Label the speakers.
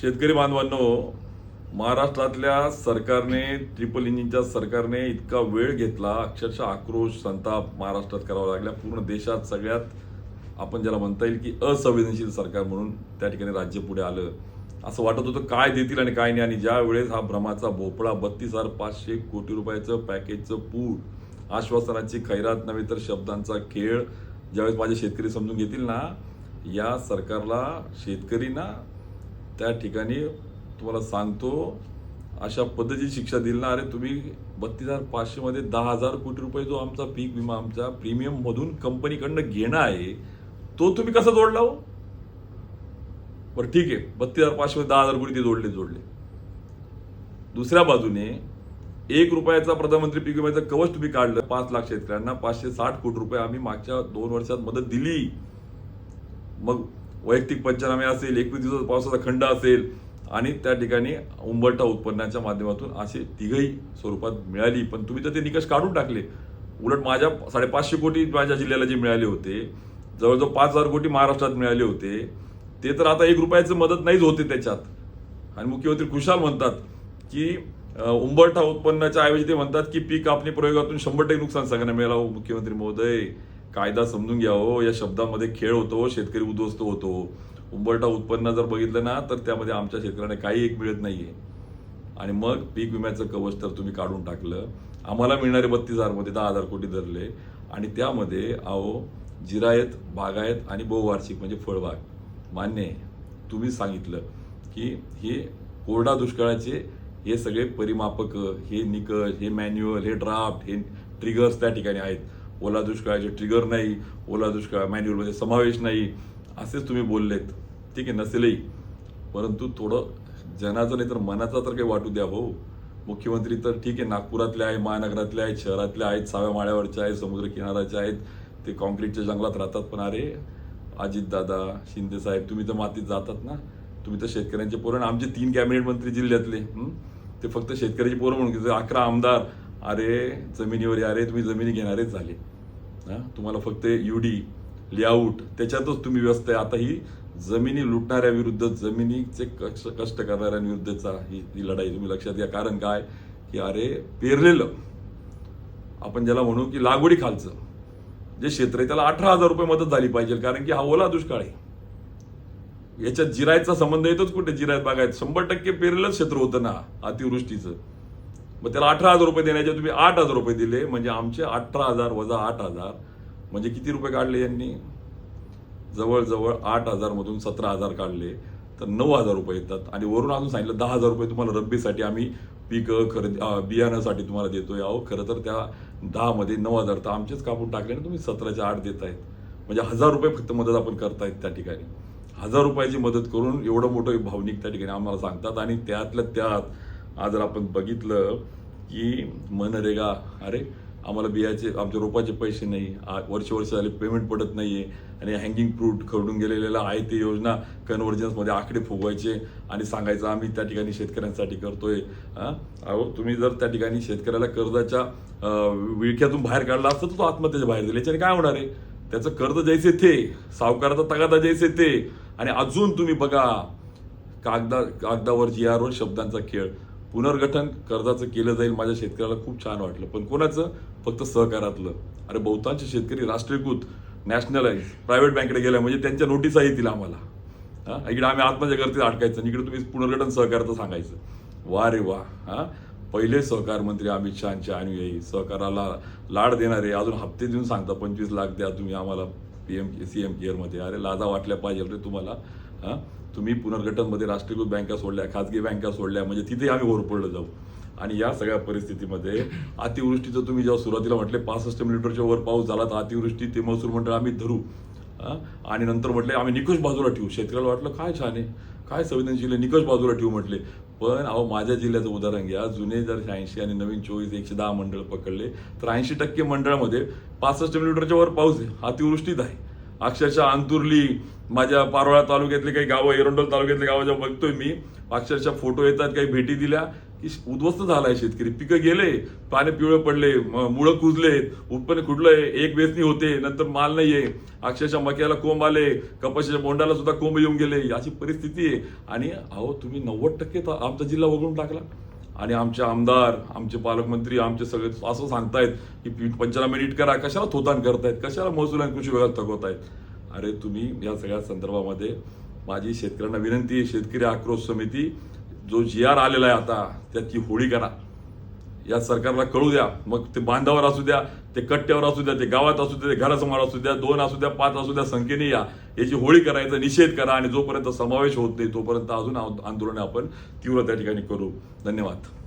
Speaker 1: शेतकरी बांधवांनो महाराष्ट्रातल्या सरकारने ट्रिपल इंजिनच्या सरकारने इतका वेळ घेतला अक्षरशः आक्रोश संताप महाराष्ट्रात करावा लागला. पूर्ण देशात सगळ्यात आपण ज्याला म्हणता येईल की असंवेदनशील सरकार म्हणून त्या ठिकाणी राज्य पुढे आलं. असं वाटत होतं काय देतील आणि काय नाही. आणि ज्या वेळेस हा भ्रमाचा भोपळा बत्तीस हजार पाचशे कोटी रुपयाचं पॅकेजचं पूर आश्वासनाची खैरात नव्हे तर शब्दांचा खेळ ज्यावेळेस माझे शेतकरी समजून घेतील ना या सरकारला शेतकरी ना त्या ठिकाणी तुम्हाला सांगतो अशा पद्धतीची शिक्षा दिली ना अरे तुम्ही बत्तीस हजार पाचशे मध्ये दहा हजार कोटी रुपये जो आमचा पीक विमा आमच्या प्रीमियम मधून कंपनीकडनं घेणं आहे तो तुम्ही कसा जोडला हो? बरं ठीक आहे बत्तीस हजार पाचशेमध्ये दहा हजार कोटी ते जोडले जोडले. दुसऱ्या बाजूने एक रुपयाचा प्रधानमंत्री पीक विम्याचं कवच तुम्ही काढलं पाच लाख शेतकऱ्यांना पाचशे साठ कोटी रुपये आम्ही मागच्या दोन वर्षात मदत दिली. मग वैयक्तिक पंचनामे असेल एकवीस दिवसाचा पावसाचा खंड असेल आणि त्या ठिकाणी उंबरठा उत्पन्नाच्या माध्यमातून असे तिघही स्वरूपात मिळाली. पण तुम्ही तर ते निकष काढून टाकले. उलट माझ्या साडेपाचशे कोटी माझ्या जिल्ह्याला जे मिळाले होते जवळजवळ पाच हजार कोटी महाराष्ट्रात मिळाले होते ते तर आता एक रुपयाचं मदत नाहीच होते त्याच्यात. आणि मुख्यमंत्री खुशाल म्हणतात की उंबरठा उत्पन्नाच्या ऐवजी ते म्हणतात की पीक कापणी प्रयोगातून शंभर टक्के नुकसान सगळ्यांना मिळालं. मुख्यमंत्री महोदय कायदा समजून घ्या हो या शब्दामध्ये खेळ होतो शेतकरी उद्ध्वस्त होतो. उंबरटा उत्पन्न जर बघितलं ना तर त्यामध्ये आमच्या शेतकऱ्यांना काही एक मिळत नाहीये. आणि मग पीक विम्याचं कवच तर तुम्ही काढून टाकलं. आम्हाला मिळणारे बत्तीस हजारमध्ये दहा हजार कोटी धरले. आणि त्यामध्ये अहो जिरायत बागायत आणि बहुवार्षिक म्हणजे फळबाग. मान्य आहे. तुम्ही सांगितलं की हे कोरडा दुष्काळाचे हे सगळे परिमापक हे निकष हे मॅन्युअल हे ड्राफ्ट हे ट्रिगर्स त्या ठिकाणी आहेत. ओला दुष्काळाचे ट्रिगर नाही ओला दुष्काळ मॅन्युअलमध्ये समावेश नाही असेच तुम्ही बोललेत. ठीक आहे नसेलही. परंतु थोडं जनाचं नाही तर मनाचा तर काही वाटू द्या भाऊ मुख्यमंत्री तर ठीक आहे नागपुरातले आहे महानगरातले आहेत शहरातले आहेत साव्या माळ्यावरचे आहेत समुद्र किनाऱ्याचे आहेत ते कॉन्क्रीटच्या जंगलात राहतात पण अरे अजितदादा शिंदे साहेब तुम्ही तर मातीत जातात ना. तुम्ही तर शेतकऱ्यांचे पोरण आमचे तीन कॅबिनेट मंत्री जिल्ह्यातले ते फक्त शेतकऱ्याचे पोरं म्हणून अकरा आमदार अरे जमिनीवर अरे तुम्ही जमिनी घेणारेच झाले. हा? तुम्हाला फक्त युडी लेआउट त्याच्यातच तुम्ही व्यस्त आहे. आता ही जमिनी लुटणाऱ्या विरुद्ध जमिनीचे कष्ट कष्ट करणाऱ्यांविरुद्धचा ही ही लढाई. तुम्ही लक्षात घ्या कारण काय? की अरे पेरलेलं. आपण ज्याला म्हणू की लागवडी खालचं. जे क्षेत्र आहे त्याला अठरा हजार रुपये मदत झाली पाहिजे कारण की हा ओला दुष्काळ आहे. याच्यात जिरायचा संबंध येतोच कुठे? जिरायत बागायत. शंभर टक्के पेरलेलंच क्षेत्र होतं ना अतिवृष्टीचं. मग त्याला अठरा हजार रुपये देण्याचे तुम्ही आठ हजार रुपये दिले म्हणजे आमचे अठरा हजार वजा आठ हजार. म्हणजे किती रुपये काढले यांनी? जवळजवळ आठ हजारमधून सतरा हजार काढले तर नऊ हजार रुपये येतात. आणि वरून अजून सांगितलं दहा हजार रुपये तुम्हाला रब्बीसाठी आम्ही पीक खरेदी बियाण्यासाठी तुम्हाला देतोय अहो खरं तर त्या दहा मध्ये नऊ हजार तर आमचेच कापून टाकले ना तुम्ही सतराच्या आठ देत आहेत म्हणजे हजार रुपये फक्त मदत आपण करतायत त्या ठिकाणी. हजार रुपयाची मदत करून एवढं मोठं भावनिक त्या ठिकाणी आम्हाला सांगतात आणि त्यातल्या त्यात आज जर आपण बघितलं की मनरेगा अरे आम्हाला बियाचे आमच्या रोपाचे पैसे नाही. वर्ष वर्ष झाले पेमेंट पडत नाहीये. आणि हँगिंग फ्रूट खरडून गेलेल्या आहे ते योजना कन्व्हर्जन्समध्ये आकडे फुगवायचे आणि सांगायचं आम्ही त्या ठिकाणी शेतकऱ्यांसाठी करतोय. हा? अहो तुम्ही जर त्या ठिकाणी शेतकऱ्याला कर्जाच्या विळख्यातून बाहेर काढला असतं तर तो आत्महत्येच्या बाहेर दिले याच्याने काय होणार आहे? त्याचं कर्ज जैसे ते सावकाराचा तगादा जैसे ते आणि अजून तुम्ही बघा कागदा कागदावर जी आर शब्दांचा खेळ. पुनर्गठन कर्जाचं केलं जाईल माझ्या शेतकऱ्याला खूप छान वाटलं. पण कोणाचं? फक्त सहकारातलं. अरे बहुतांश शेतकरी राष्ट्रीयकृत नॅशनलाइज प्रायव्हेट बँकेकडे गेल्या म्हणजे त्यांच्या नोटिसा येतील आम्हाला. हां? इकडे आम्ही आत्महत्या करतील अटकायचं आणि इकडे तुम्ही पुनर्गठन सहकाराचं सांगायचं. वा रे वा हा? पहिले सहकार मंत्री अमित शहाचे अनुयायी सहकाराला लाड देणारे अजून हप्ते देऊन सांगता पंचवीस लाख द्या तुम्ही आम्हाला पीएम सीएम केअरमध्ये अरे लाजा वाटल्या पाहिजे रे तुम्हाला. हा? तुम्ही पुनर्गठनमध्ये राष्ट्रीयकृत बँका सोडल्या खाजगी बँका सोडल्या म्हणजे तिथे आम्ही होरपडलं जाऊ. आणि या सगळ्या परिस्थितीमध्ये अतिवृष्टीचं तुम्ही जेव्हा सुरुवातीला म्हटले पासष्ट मिलीमीटरच्या वर पाऊस झाला तर अतिवृष्टी ते महसूल मंडळ आम्ही धरू. आणि नंतर म्हटले आम्ही निकष बाजूला ठेवू. शेतकऱ्याला वाटलं काय छान आहे काय संवेदनशील आहे? निकष बाजूला ठेवू म्हटले. पण अहो माझ्या जिल्ह्याचं उदाहरण घ्या. जुने जर शहाऐंशी आणि नवीन चोवीस एकशे दहा मंडळ पकडले तर ऐंशी टक्के मंडळामध्ये पासष्ट मिलीमीटरच्या वर पाऊस आहे. अतिवृष्टीत आहे. अक्षरशः अंतुर्ली माझ्या पारोळा तालुक्यातले काही गावं एरंडोल तालुक्यातले गावं जेव्हा बघतोय मी अक्षरशः फोटो येतात काही भेटी दिल्या की उद्ध्वस्त झालाय शेतकरी. पिकं गेले पाने पिवळे पडले मुळं कुजलेत उत्पन्न कुठलंय एक वेचणी होते नंतर माल नाहीये. अक्षरशः मक्याला कोंब आले कपाशीच्या बोंडाला सुद्धा कोंब येऊन गेले. अशी परिस्थिती आहे. आणि अहो तुम्ही नव्वद टक्के तर आमचा जिल्हा वगळून टाकला. आणि आमचे आमदार आमचे पालकमंत्री आमचे सगळे असं सांगतायत की पंचनामे नीट करा. कशाला थोतान करतायत? कशाला महसूल आणि कृषी विभागात थकवतायत? अरे तुम्ही या सगळ्या संदर्भामध्ये माझी शेतकऱ्यांना विनंती आहे शेतकरी आक्रोश समिती जो जी आर आलेला आहे आता त्याची होळी करा. या सरकारला कळू द्या. मग ते बांधावर असू द्या ते कट्ट्यावर असू द्या ते गावात असू द्या ते घरासमोर असू द्या दोन असू द्या पाच असू द्या संख्येने या. याची होळी करायचा निषेध करा आणि जोपर्यंत समावेश होत नाही तोपर्यंत अजून आंदोलन आपण तीव्र त्या ठिकाणी करू. धन्यवाद.